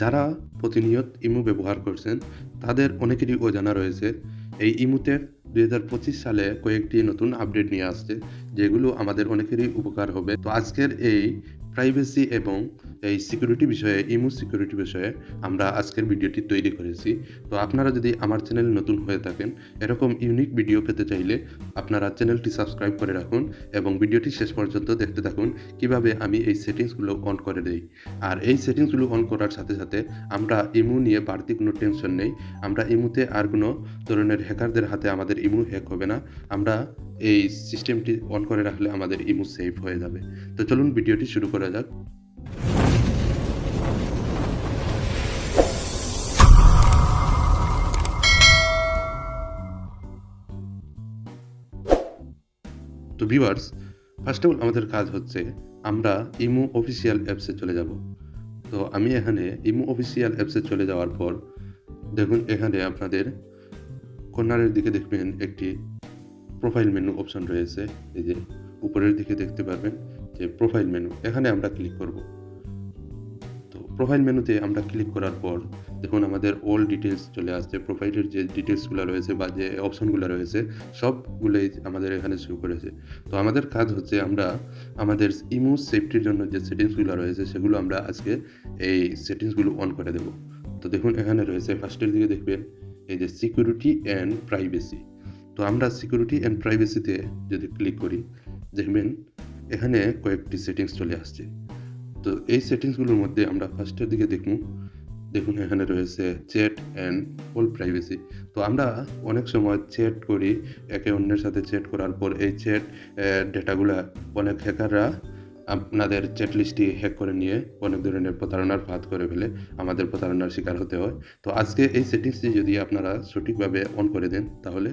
যারা প্রতিনিয়ত ইমু ব্যবহার করছেন, তাদের অনেকেরই অজানা রয়েছে, এই ইমুতে দুই হাজার পঁচিশ সালে কয়েকটি নতুন আপডেট নিয়ে আসছে, যেগুলো আমাদের অনেকেরই উপকার হবে। তো আজকের এই প্রাইভেসি এবং এই সিকিউরিটি বিষয়ে ইমু সিকিউরিটি বিষয়ে আমরা আজকের ভিডিওটি তৈরি করেছি। তো আপনারা যদি আমার চ্যানেল নতুন হয়ে থাকেন, এরকম ইউনিক ভিডিও পেতে চাইলে আপনারা চ্যানেলটি সাবস্ক্রাইব করে রাখুন এবং ভিডিওটি শেষ পর্যন্ত দেখতে থাকুন কীভাবে আমি এই সেটিংসগুলো অন করে দেই। আর এই সেটিংসগুলো অন করার সাথে সাথে আমরা ইমু নিয়ে বাড়তি কোনো টেনশন নেই। আমরা ইমুতে আর কোনো ধরনের হ্যাকারদের হাতে আমাদের ইমু হ্যাক হবে না। আমরা এই সিস্টেমটি অন করে রাখলে আমাদের ইমু সেভ হয়ে যাবে। তো চলুন ভিডিওটি শুরু করা যাক। তো ভিউয়ার্স ফার্স্ট অফ অল আমাদের কাজ হচ্ছে আমরা ইমো অফিসিয়াল অ্যাপসে চলে যাব। তো আমি এখানে ইমো অফিসিয়াল অ্যাপসে চলে যাওয়ার পর দেখুন এখানে আপনাদের কর্নারের দিকে দেখবেন একটি প্রোফাইল মেনু অপশন রয়েছে, এই যে উপরের দিকে দেখতে পারবেন যে প্রোফাইল মেনু এখানে আমরা ক্লিক করব। তো প্রোফাইল মেনুতে আমরা ক্লিক করার পর দেখুন আমাদের অল ডিটেলস চলে আসছে প্রোফাইলের যে ডিটেলসগুলো রয়েছে বা যে অপশনগুলো রয়েছে, সবগুলোই আমাদের এখানে শুরু করেছে। তো আমাদের কাজ হচ্ছে আমরা আমাদের ইমো সেফটির জন্য যে সেটিংসগুলো রয়েছে, সেগুলো আমরা আজকে এই সেটিংসগুলো অন করে দেব। তো দেখুন এখানে রয়েছে ফার্স্টের দিকে দেখবেন, এই যে সিকিউরিটি অ্যান্ড প্রাইভেসি তো আমরা সিকিউরিটি অ্যান্ড প্রাইভেসিতে যদি ক্লিক করি, দেখবেন এখানে কয়েকটি সেটিংস চলে আসছে। তো এই সেটিংসগুলোর মধ্যে আমরা ফার্স্টের দিকে দেখুন দেখুন এখানে রয়েছে চ্যাট অ্যান্ড ফুল প্রাইভেসি তো আমরা অনেক সময় চ্যাট করি, একে অন্যের সাথে চ্যাট করার পর এই চ্যাট ডেটাগুলা অনেক হ্যাকাররা আপনাদের চ্যাট লিস্টটি হ্যাক করে নিয়ে অনেক ধরনের প্রতারণার ফাঁদ করে ফেলে আমাদের প্রতারণার শিকার হতে হয়। তো আজকে এই সেটিংসটি যদি আপনারা সঠিকভাবে অন করে দেন, তাহলে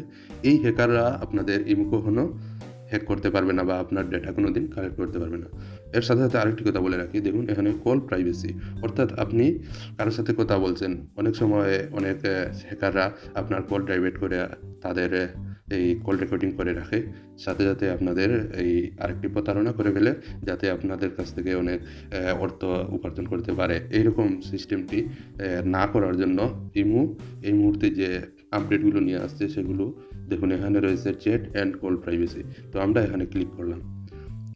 এই হ্যাকাররা আপনাদের ইমো হ্যাক করতে পারবে না বা আপনার ডেটা কোনো দিন কালেক্ট করতে পারবে না। এর সাথে সাথে আরেকটি কথা বলে রাখি, দেখুন এখানে কল প্রাইভেসি অর্থাৎ আপনি কারোর সাথে কথা বলছেন, অনেক সময় অনেক হ্যাকাররা আপনার কল ডাইভেট করে তাদের এই কল রেকর্ডিং করে রাখে। সাথে সাথে আপনাদের এই আরেকটি প্রতারণা করে ফেলে, যাতে আপনাদের কাছ থেকে অনেক অর্থ উপার্জন করতে পারে। এইরকম সিস্টেমটি না করার জন্য ইমু এই মুহূর্তে যে আপডেটগুলো নিয়ে আসছে, সেগুলো দেখুন, এখানে রয়েছে চ্যাট অ্যান্ড কল প্রাইভেসি তো আমরা এখানে ক্লিক করলাম।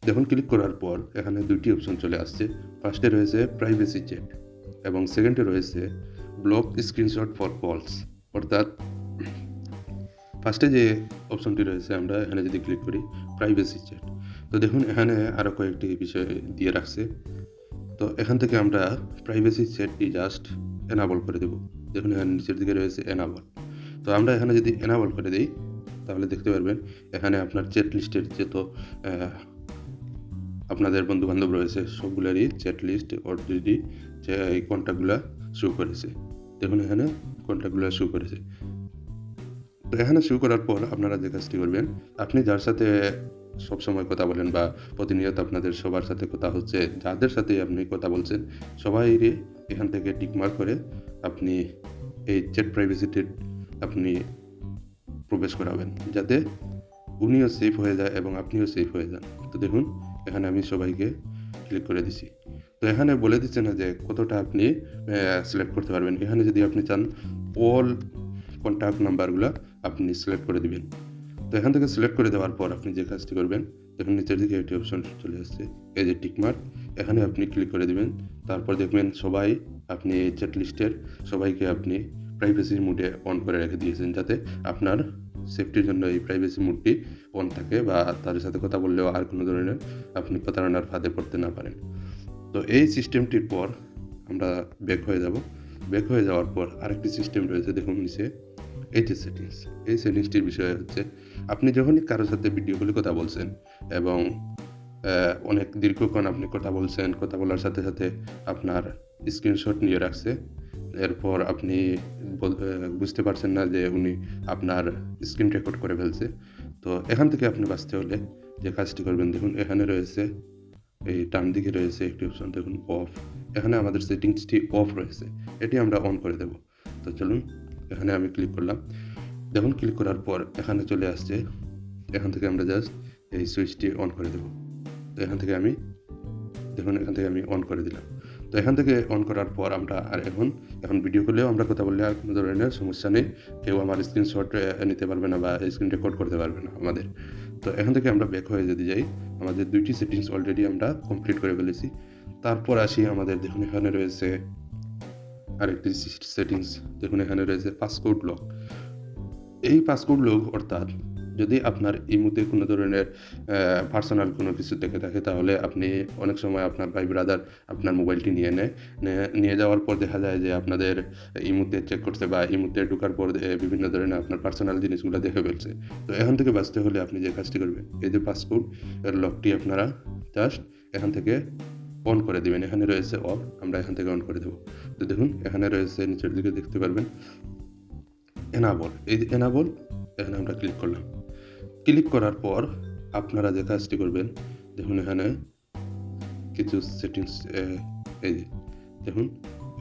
দেখুন ক্লিক করার পর এখানে দুইটি অপশন চলে আসছে। ফার্স্টে রয়েছে প্রাইভেসি চ্যাট এবং সেকেন্ডে রয়েছে ব্লক স্ক্রিনশট ফর কলস অর্থাৎ ফার্স্টে যে অপশনটি রয়েছে, আমরা এখানে যদি ক্লিক করি প্রাইভেসি চ্যাট তো দেখুন, এখানে আরও কয়েকটি বিষয় দিয়ে রাখছে। তো এখান থেকে আমরা প্রাইভেসি চ্যাটটি জাস্ট এনাবল করে দেব। দেখুন, এখানে নিচের দিকে রয়েছে এনাবল তো আমরা এখানে যদি এনাবল করে দিই, তাহলে দেখতে পারবেন, এখানে আপনার চ্যাট লিস্টের যত আপনাদের বন্ধু বান্ধব রয়েছে, সবগুলোরই চ্যাট লিস্ট অলরেডি যে এই কন্ট্যাক্টগুলো শো করেছে। দেখুন, এখানে কন্ট্যাক্টগুলো শো করেছে। তো এখানে শুরু করার পর আপনারা যে কাজটি করবেন, আপনি যার সাথে সবসময় কথা বলেন বা প্রতিনিয়ত আপনাদের সবার সাথে কথা হচ্ছে, যাদের সাথে আপনি কথা বলছেন সবাই এখান থেকে টিকমার্ক করে আপনি এই চ্যাট প্রাইভেসিতে আপনি প্রবেশ করাবেন, যাতে উনিও সেফ হয়ে যায় এবং আপনিও সেফ হয়ে যান। তো দেখুন, এখানে আমি সবাইকে ক্লিক করে দিছি। তো এখানে বলে দিচ্ছে না যে কতটা আপনি সিলেক্ট করতে পারবেন। এখানে যদি আপনি চান অল কন্ট্যাক্ট নাম্বারগুলো আপনি সিলেক্ট করে দিবেন। তো এখান থেকে সিলেক্ট করে দেওয়ার পর আপনি যে কাজটি করবেন, দেখুন নিচের দিকে একটি অপশন চলে আসছে, এই যে টিকমার্ক এখানে আপনি ক্লিক করে দিবেন। তারপর দেখবেন সবাই আপনি এই চ্যাট লিস্টের সবাইকে আপনি প্রাইভেসি মুডে অন করে রেখে দিয়েছেন যাতে আপনার সেফটির জন্য এই প্রাইভেসি মুডটি অন থাকে বা তাদের সাথে কথা বললেও আর কোনো ধরনের আপনি প্রতারণার ফাঁদে পড়তে না পারেন। তো এই সিস্টেমটির পর আমরা ব্যাক হয়ে যাব। ব্যাক হয়ে যাওয়ার পর আরেকটি সিস্টেম রয়েছে, দেখুন নিচে। এই যে সেটিংস এই সেটিংসটির বিষয় হচ্ছে, আপনি যখনই কারোর সাথে ভিডিও কলে কথা বলছেন এবং অনেক দীর্ঘক্ষণ আপনি কথা বলছেন, কথা বলার সাথে সাথে আপনার স্ক্রিনশট নিয়ে রাখছে, এরপর আপনি বুঝতে পারছেন না যে উনি আপনার স্ক্রিন রেকর্ড করে ফেলছে। তো এখান থেকে আপনি বাঁচতে হলে যে কাজটি করবেন, দেখুন এখানে রয়েছে, এই ডান দিকে রয়েছে একটি অপশন দেখুন অফ এখানে আমাদের সেটিংসটি অফ রয়েছে। এটি আমরা অন করে দেব। তো চলুন এখানে আমি ক্লিক করলাম। দেখুন ক্লিক করার পর এখানে চলে আসছে। এখান থেকে আমরা জাস্ট এই সুইচটি অন করে দেব। তো এখান থেকে আমি দেখুন এখান থেকে আমি অন করে দিলাম। তো এখান থেকে অন করার পর আমরা আর এখন এখন ভিডিও করলেও আমরা কথা বললে আর কোনো ধরনের সমস্যা নেই। কেউ আমার স্ক্রিনশট নিতে পারবে না বা স্ক্রিন রেকর্ড করতে পারবে না আমাদের। তো এখান থেকে আমরা ব্যাক হয়ে যদি যাই আমাদের দুইটি সেটিংস অলরেডি আমরা কমপ্লিট করে ফেলেছি। তারপর আসি আমাদের দেখুন এখানে রয়েছে আরেকটি সেটিংস দেখুন এখানে রয়েছে পাসকোড লক এই পাসকোড লক অর্থাৎ যদি আপনার ইমুতে কোনো ধরনের পার্সোনাল কোনো কিছু দেখে থাকে, তাহলে আপনি অনেক সময় আপনার ভাই ব্রাদার আপনার মোবাইলটি নিয়ে নেয়। নিয়ে যাওয়ার পর দেখা যায় যে আপনাদের ইমুতে চেক করছে বা ইমুতে ঢোকার পর বিভিন্ন ধরনের আপনার পার্সোনাল জিনিসগুলো দেখে ফেলছে। তো এখান থেকে বাঁচতে হলে আপনি যে কাজটি করবেন, এই যে এর লকটি আপনারা জাস্ট এখান থেকে অন করে দিবেন। এখানে রয়েছে অফ আমরা এখান থেকে অন করে দেবো। তো দেখুন, এখানে রয়েছে, নিচের দিকে দেখতে পারবেন এনাবল এই যে এনাবল এখানে আমরা ক্লিক করলাম। ক্লিক করার পর আপনারা যে কাজটি করবেন, দেখুন এখানে কিছু সেটিংস এই যে, দেখুন,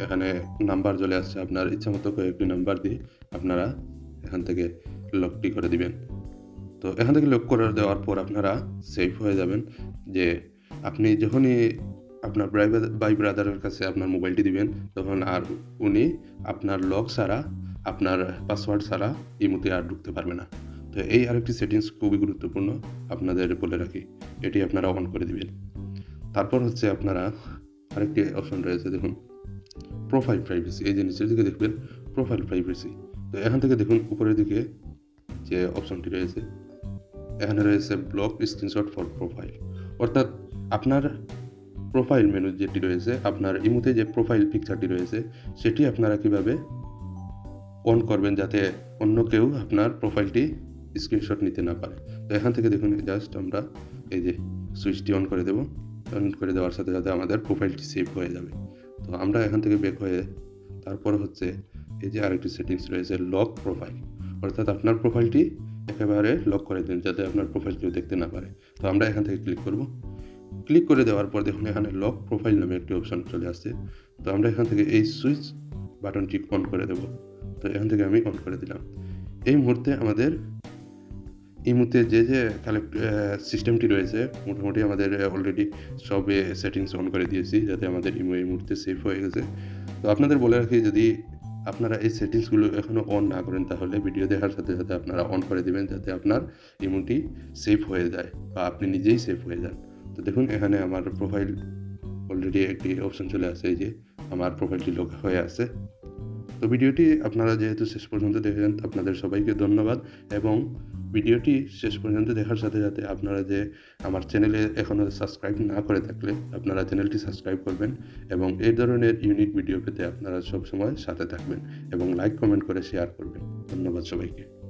এখানে নাম্বার চলে আসছে। আপনার ইচ্ছা মতো কয়েকটি নাম্বার দিয়ে আপনারা এখান থেকে লকটি করে দিবেন। তো এখান থেকে লক করে দেওয়ার পর আপনারা সেফ হয়ে যাবেন যে আপনি যখনই আপনার বাই ব্রাদারের কাছে আপনার মোবাইলটি দিবেন, তখন আর উনি আপনার লক ছাড়া, আপনার পাসওয়ার্ড ছাড়া ইমুতে আর ঢুকতে পারবে না। তো এই আরেকটি সেটিংস খুবই গুরুত্বপূর্ণ আপনাদের বলে রাখি, এটি আপনারা অন করে দিবেন। তারপর হচ্ছে আপনারা আরেকটি অপশন রয়েছে, দেখুন প্রোফাইল প্রাইভেসি এই যে নিচের দিকে দেখবেন প্রোফাইল প্রাইভেসি তো এখান থেকে দেখুন, উপরের দিকে যে অপশনটি রয়েছে, এখানে রয়েছে ব্লক স্ক্রিনশট ফর প্রোফাইল অর্থাৎ আপনার প্রোফাইল মেনু যেটি রয়েছে, আপনার ইমুতে যে প্রোফাইল পিকচারটি রয়েছে, সেটি আপনারা কীভাবে অন করবেন যাতে অন্য কেউ আপনার প্রোফাইলটি স্ক্রিনশট নিতে না পারে। তো এখান থেকে দেখুন জাস্ট আমরা এই যে সুইচটি অন করে দেব। অন করে দেওয়ার সাথে সাথে আমাদের প্রোফাইলটি সেভ হয়ে যাবে। তো আমরা এখান থেকে বেক হয়ে তারপর হচ্ছে এই যে আরেকটি সেটিংস রয়েছে লক প্রোফাইল অর্থাৎ আপনার প্রোফাইলটি একেবারে লক করে দিন, যাতে আপনার প্রোফাইল কেউ দেখতে না পারে। তো আমরা এখান থেকে ক্লিক করব। ক্লিক করে দেওয়ার পর দেখুন এখানে লক প্রোফাইল নামে একটি অপশন চলে আসছে। তো আমরা এখান থেকে এই সুইচ বাটনটি অন করে দেব। তো এখান থেকে আমি অন করে দিলাম। এই মুহূর্তে আমাদের, এই মুহূর্তে যে যে কালেক্ট সিস্টেমটি রয়েছে, মোটামুটি আমাদের অলরেডি সব সেটিংস অন করে দিয়েছি, যাতে আমাদের ইমো এই মুহূর্তে সেফ হয়ে গেছে। তো আপনাদের বলে রাখি, যদি আপনারা এই সেটিংসগুলো এখনও অন না করেন, তাহলে ভিডিও দেখার সাথে সাথে আপনারা অন করে দেবেন, যাতে আপনার ইমোটি সেফ হয়ে যায় বা আপনি নিজেই সেফ হয়ে যান। তো দেখুন, এখানে আমার প্রোফাইল অলরেডি একটি অপশন চলে আসে, এই যে আমার প্রোফাইলটি লোক হয়ে আছে তো ভিডিওটি আপনারা যেহেতু শেষ পর্যন্ত দেখেছেন আপনাদের সবাইকে ধন্যবাদ। এবং ভিডিওটি শেষ পর্যন্ত দেখার সাথে সাথে আপনারা যে আমার চ্যানেলে এখনও সাবস্ক্রাইব না করে থাকলে, আপনারা চ্যানেলটি সাবস্ক্রাইব করবেন এবং এই ধরনের ইউনিক ভিডিও পেতে আপনারা সবসময় সাথে থাকবেন এবং লাইক কমেন্ট করে শেয়ার করবেন। ধন্যবাদ সবাইকে।